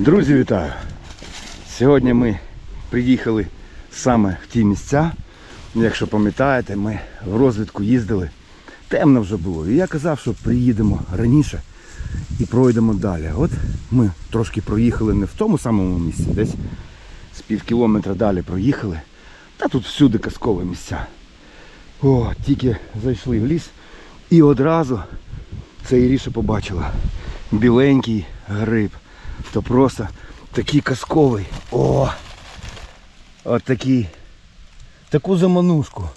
Друзі, вітаю! Сьогодні ми приїхали саме в ті місця. Якщо пам'ятаєте, ми в розвідку їздили. Темно вже було. І я казав, що приїдемо раніше і пройдемо далі. От ми трошки проїхали не в тому самому місці, десь з пів кілометра далі проїхали. Та тут всюди казкові місця. О, тільки зайшли в ліс і одразу це Іріша побачила. Біленький гриб. То просто такий казковий. О! От такий. Таку заманушку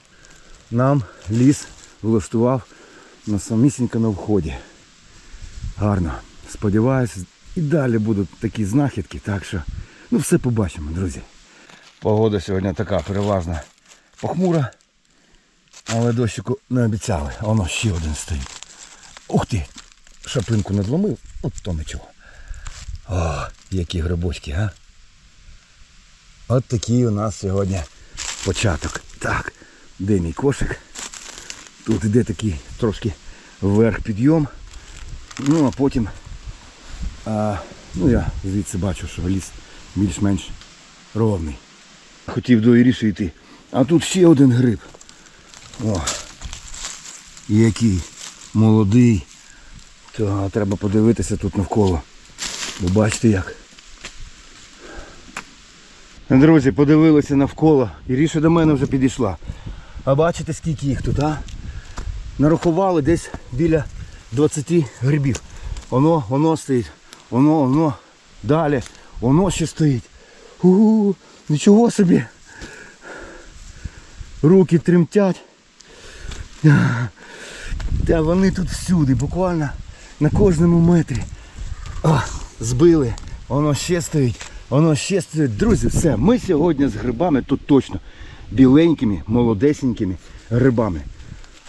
нам ліс влаштував на самісінько на вході. Гарно. Сподіваюся, і далі будуть такі знахідки, так що ну все побачимо, друзі. Погода сьогодні така переважна похмура, але дощику не обіцяли. Воно ще один стоїть. Ух ти! Шапинку не зломив, от то нічого. О, які грибочки, а? От такий у нас сьогодні початок. Так, де мій кошик? Тут іде такий трошки вверх підйом. Ну а потім, а, ну я звідси бачу, що ліс більш-менш ровний. Хотів до Іріші йти. А тут ще один гриб. О, який молодий. То треба подивитися тут навколо. Ви бачите як. Друзі, подивилися навколо. Іріша до мене вже підійшла. А бачите скільки їх тут, а? Нарахували десь біля 20 грибів. Воно, воно стоїть. Воно, воно. Далі. Воно ще стоїть. У, нічого собі. Руки тремтять. Та вони тут всюди, буквально на кожному метрі. О, збили. Воно ще стоїть. Воно ще стоїть. Друзі, все. Ми сьогодні з грибами тут точно. Біленькими, молодесенькими грибами.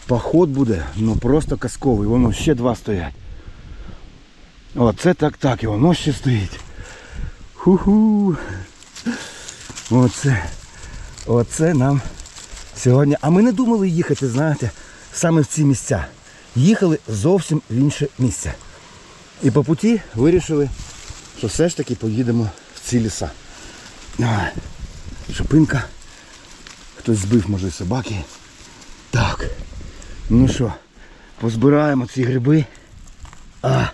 Поход буде, ну просто казковий. Воно ще два стоять. Оце так так. І воно ще стоїть. Ху-ху. Оце. Оце нам сьогодні. А ми не думали їхати, знаєте, саме в ці місця. Їхали зовсім в інше місце. І по путі вирішили, що все ж таки поїдемо в ці ліса. А, Шипинка. Хтось збив, може, собаки. Так. Ну що, позбираємо ці гриби. А.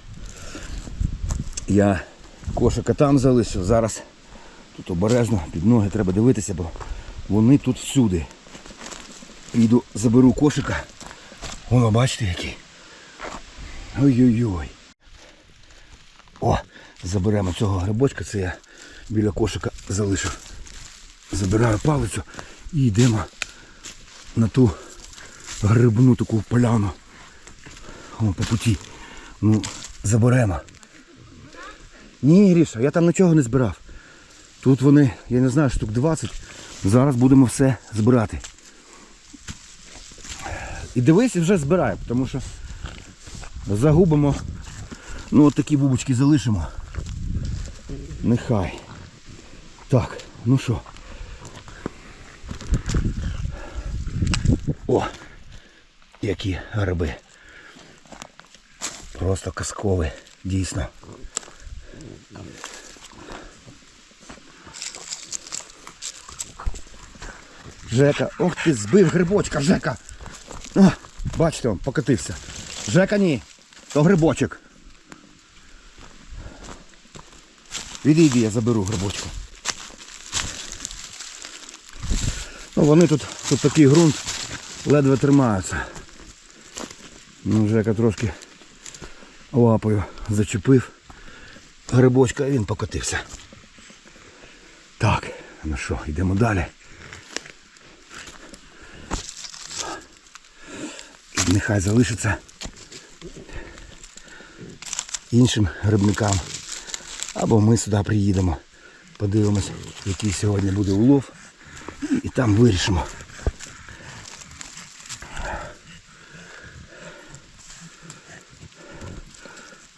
Я кошика там залишив. Зараз тут обережно під ноги треба дивитися, бо вони тут всюди. Піду заберу кошика. Воно, бачите який. Ой-ой-ой. О, заберемо цього грибочка, це я біля кошика залишив. Забираю палицю і йдемо на ту грибну таку поляну. О, по путі. Ну, заберемо. Ні, Гріша, я там нічого не збирав. Тут вони, я не знаю, штук 20. Зараз будемо все збирати. І дивись, і вже збираємо, тому що загубимо. Ну от такі бубочки залишимо. Нехай. Так, ну що. О! Які гриби. Просто казкові, дійсно. Жека, ох ти, збив грибочка, Жека. А, бачите, он покатився. Жека ні, то грибочок. Відійди, я заберу грибочку. Ну, вони тут, тут такий ґрунт, ледве тримаються. Ну, Жека трошки лапою зачепив грибочка і він покотився. Так, ну що, йдемо далі. Нехай залишиться іншим грибникам. Або ми сюди приїдемо, подивимось, який сьогодні буде улов. І там вирішимо.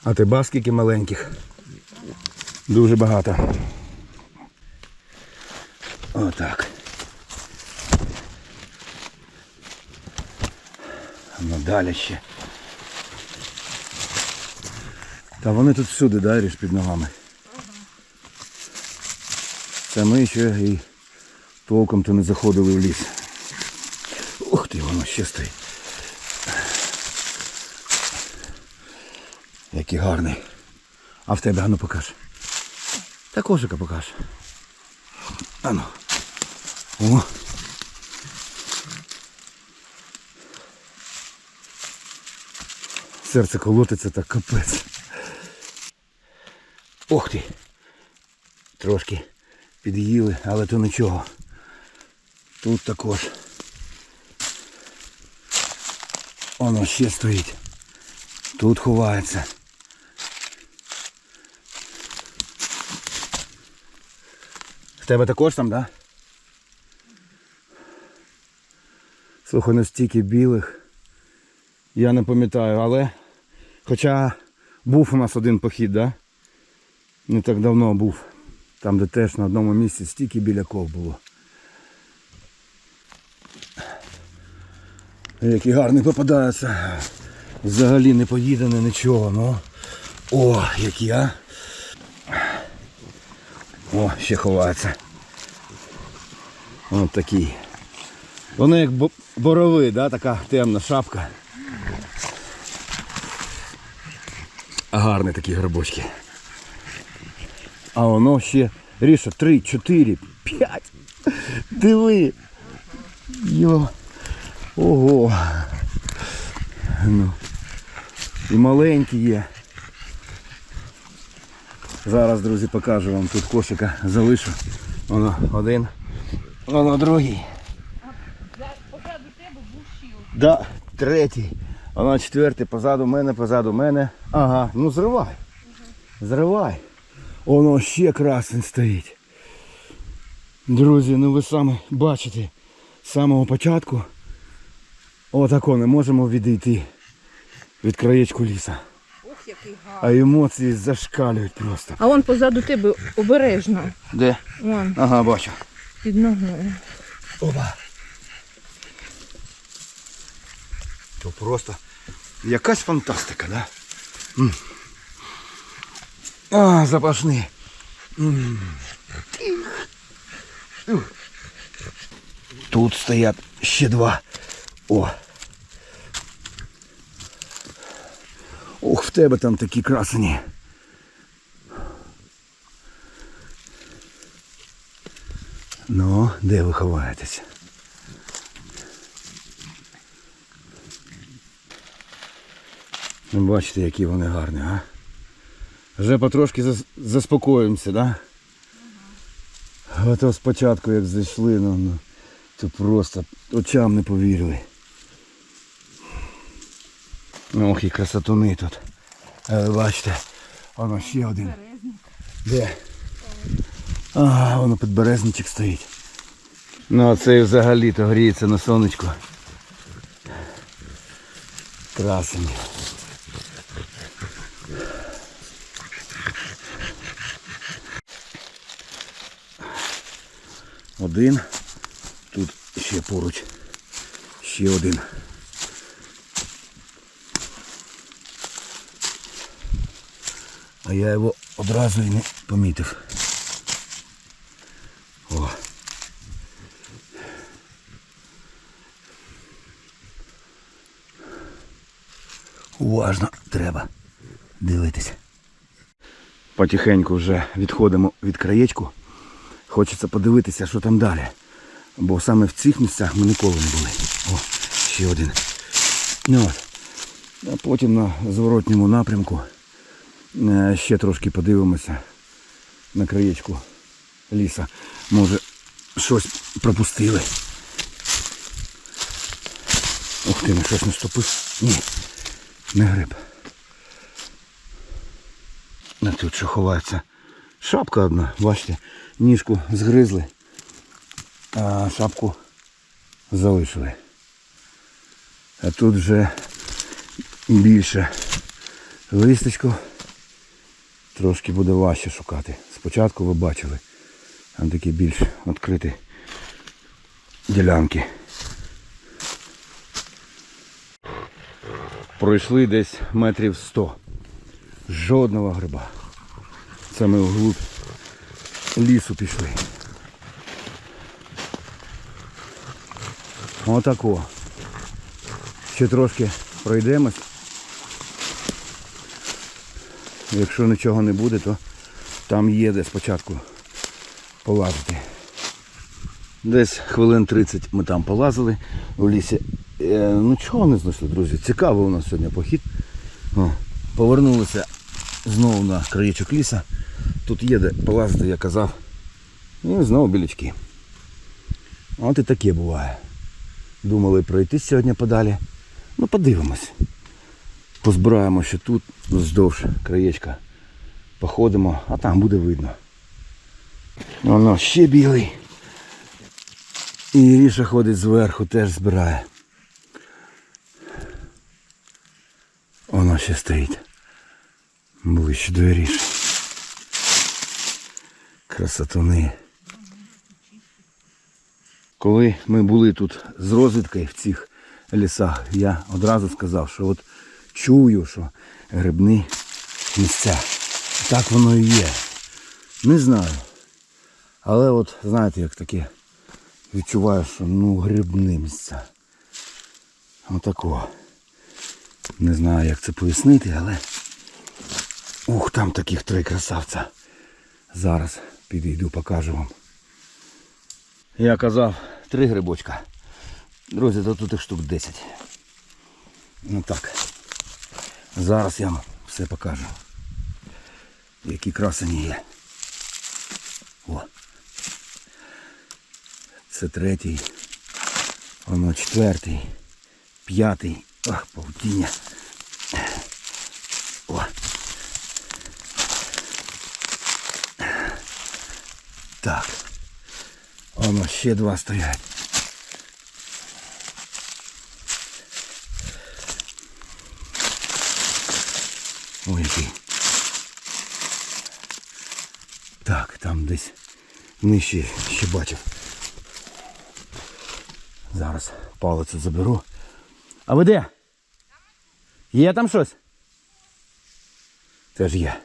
А ти скільки маленьких. Дуже багато. Отак. Ну далі ще. Та вони тут всюди, да, ріж під ногами. Це ми ще і толком то не заходили в ліс. Ух ти, воно ще стоїть. Який гарний. А в тебе ану покаж. Та кошика покаж. Ану. О. Серце колотиться так капець. Ох ти. Трошки під'їли, але то нічого. Тут також. Воно ще стоїть. Тут ховається. В тебе також там, так? Да? Слухай, настільки білих. Я не пам'ятаю, але хоча був у нас один похід, да? Не так давно був. Там, де теж на одному місці стільки біляков було. Які гарні попадаються. Взагалі не поїдене нічого, ну. О, які, а. О, ще ховається. Ось такий. Воно як борови, да? така темна шапка. Гарні такі грибочки. А воно ще ріша 3, 4, 5. Диви. Йо. Ого. Ну. І маленькі є. Зараз, друзі, покажу вам тут кошика залишу. Воно один. Воно другий. Позаду тебе був щіл. Да, третій. Воно четвертий позаду мене, позаду мене. Ага, ну зривай. Зривай. Воно ще красний стоїть. Друзі, ну ви самі бачите, з самого початку отако не можемо відійти від краєчку ліса. Ох, який гарний. А емоції зашкалюють просто. А он позаду тебе обережно. Де? Вон, Ага, бачу. під ногою. Опа. То просто якась фантастика, да? А, запашний. Тут стоять ще два. О. Ух, в тебе там такі красені. Ну, де ви ховаєтесь? Ну, Бачите, які вони гарні, а? Вже потрошки зас- заспокоїмося, да? Ото спочатку як зайшли, ну, ну то просто очам не повірили. Ох, і красотуни тут. А ви бачите, воно ще один. Де? А, воно підберезничок стоїть. Ну а цей взагалі-то гріється на сонечку. Красень. Один. Тут ще поруч. Ще один. А я його одразу і не помітив. О. Уважно треба дивитися. Потихеньку вже відходимо від краєчку. Хочеться подивитися, що там далі. Бо саме в цих місцях ми ніколи не були. О, ще один. Ну, от. А потім на зворотньому напрямку е, ще трошки подивимося на краєчку ліса. Може щось пропустили. Ух ти, ну щось наступив. Ні, не гриб. А тут що ховається? Шапка одна, бачите, ніжку згризли, а шапку залишили. А тут вже більше листочку. Трошки буде важче шукати. Спочатку ви бачили. Там такі більш відкриті ділянки. Пройшли десь метрів 100. Жодного гриба. Це ми вглуб лісу пішли. Отако. Ще трошки пройдемось. Якщо нічого не буде, то там є де спочатку полазити. Десь хвилин 30 ми там полазили в лісі. Е, ну чого не знайшли, друзі? Цікавий у нас сьогодні похід. О, Повернулися знову на краєчок ліса. Тут є де полазити, я казав. І знову білячки. От і таке буває. Думали пройти сьогодні подалі. Ну подивимось. Позбираємо ще тут, вздовж краєчка. Походимо, а там буде видно. Воно ще білий. І Ріша ходить зверху, теж збирає. Воно ще стоїть. Ближче до Ріші. Красотуни. Коли ми були тут з розвідкою в цих лісах, я одразу сказав, що от чую, що грибні місця. Так воно і є. Не знаю. Але от знаєте, як таке відчуваю, що ну грибні місця. Отако. Не знаю, як це пояснити, але... Ух, там таких три красавця. Зараз підійду, покажу вам. Я казав, три грибочка. Друзі, то тут їх штук 10. Ну так. Зараз я вам все покажу. Які красені є. О. Це третій. Воно четвертий. П'ятий. Ах, павутіння. О. Так. Воно ще два стоять. Ой, який. Так, там десь нижче ще бачив. Зараз палицю заберу. А ви де? Є там щось? Теж є.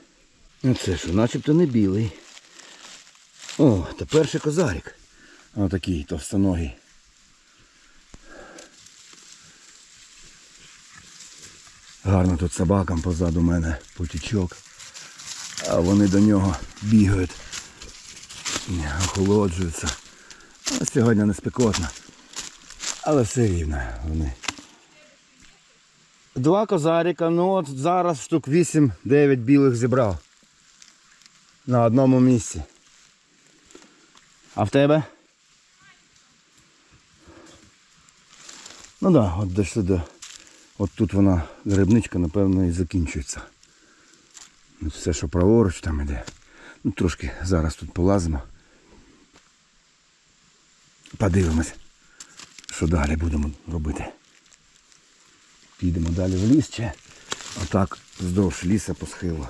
Ну це що, начебто не білий. О, це перший козарик. Ось такий товстоногий. Гарно тут собакам позаду мене потічок. А вони до нього бігають. Охолоджуються. А сьогодні не спекотно. Але все рівно вони. Два козарика, ну от зараз штук 8-9 білих зібрав. На одному місці. А в тебе? Ну да, от дійшли до... От тут вона грибничка, напевно, і закінчується. Ну, Все, що праворуч там іде. Ну, трошки зараз тут полазимо. Подивимось, що далі будемо робити. Підемо далі в ліс чи отак вздовж ліса по схилу.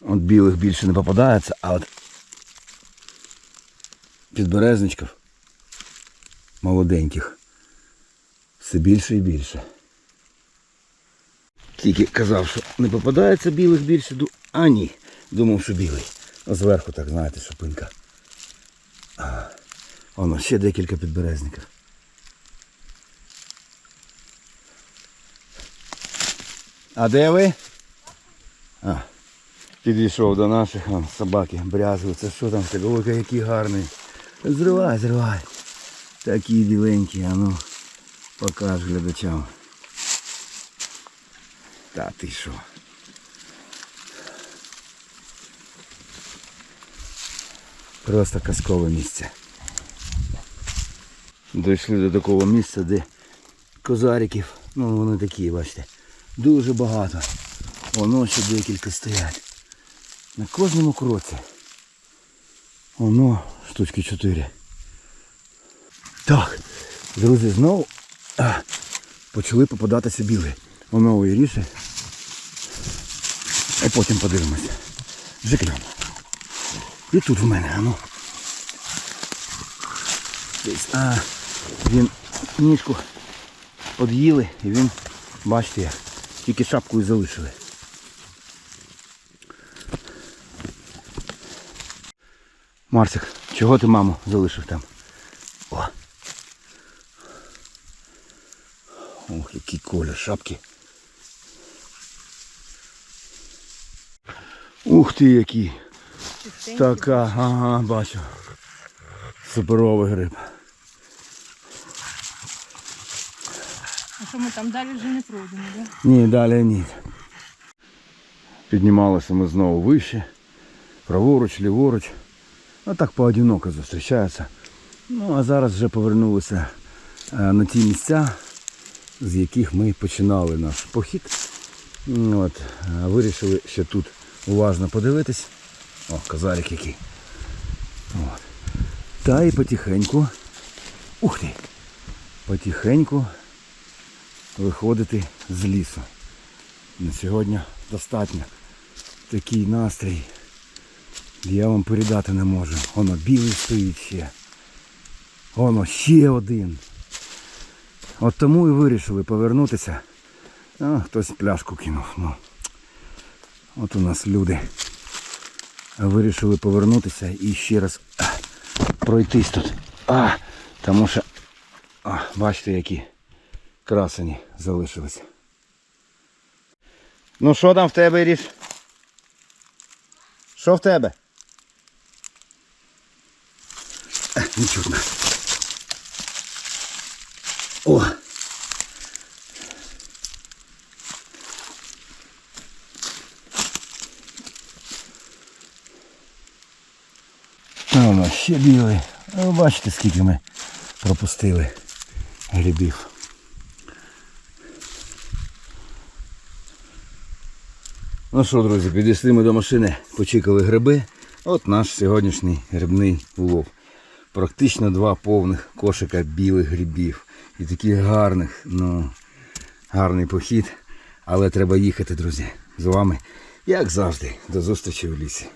От білих більше не попадається, а от підберезничків молоденьких все більше і більше. Тільки казав, що не попадається білих більше, а ні, думав, що білий. А зверху так, знаєте, шипинка. А, Воно ще декілька підберезників. А де ви? А, підійшов до наших а, собаки, брязгу. Це що там? Ой, який гарний. Зривай, зривай. Такі біленькі, а ну покаж глядачам. Та ти що? Просто казкове місце. Дійшли до такого місця, де козариків, ну вони такі, бачите, дуже багато. Воно ще декілька стоять. На кожному кроці. Воно штучки 4. Так, друзі, знову почали попадатися білі. Воно виріше. А потім подивимося. Вже. І тут в мене, а ну. Десь. А, він ніжку под'їли і він, бачите, тільки шапкою залишили. Марсик, чого ти маму залишив там? О! Ох, який колір шапки. Ух ти який! Така, ага, бачу. Суперовий гриб. А що ми там далі вже не пройдемо, так? Ні, далі ні. Піднімалися ми знову вище. Праворуч, ліворуч. А так поодиноко зустрічаються. Ну а зараз вже повернулися е, на ті місця, з яких ми починали наш похід. От, е, вирішили ще тут уважно подивитись. О, козарик який. От. Та і потихеньку. Ух ти! Потихеньку виходити з лісу. На сьогодні достатньо. Такий настрій. Я вам передати не можу. Воно білий стоїть ще. Воно ще один. От тому і вирішили повернутися. А, хтось пляшку кинув. Ну. От у нас люди. Вирішили повернутися і ще раз а, пройтись тут. А, тому що, а, бачите, які красені залишилися. Ну що там в тебе, Іріш? Що в тебе? Не чутно. О! Воно ще білий. Бачите, скільки ми пропустили грибів. Ну що, друзі, підійшли ми до машини, почекали гриби. От наш сьогоднішній грибний улов. Практично два повних кошика білих грибів. І таких гарних, ну, гарний похід. Але треба їхати, друзі. З вами, як завжди, до зустрічі в лісі.